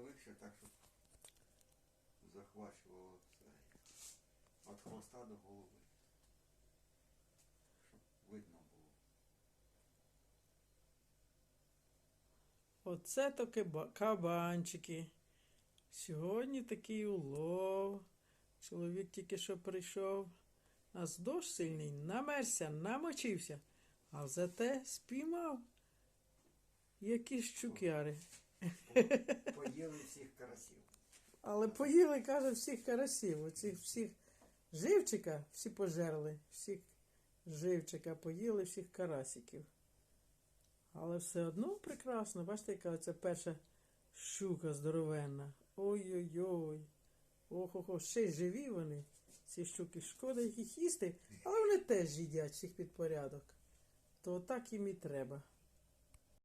взагалі так, щоб захвачувало все. Від хвоста до голови. Щоб видно було. Оце то кабанчики. Сьогодні такий улов. Чоловік тільки що прийшов. Нас дощ сильний, намерся, намочився, а зате спіймав якісь щукяри. По-. Але поїли, каже, всіх карасів. Оцих всіх живчика всі пожерли. Всіх живчика поїли, всіх карасиків. Але все одно прекрасно. Бачите, яка це перша щука здоровенна. Ой-ой-ой. Ох-охо, ще й живі вони. Ці щуки, шкода їх їсти, але вони теж їдять всіх під порядок. То так їм і треба.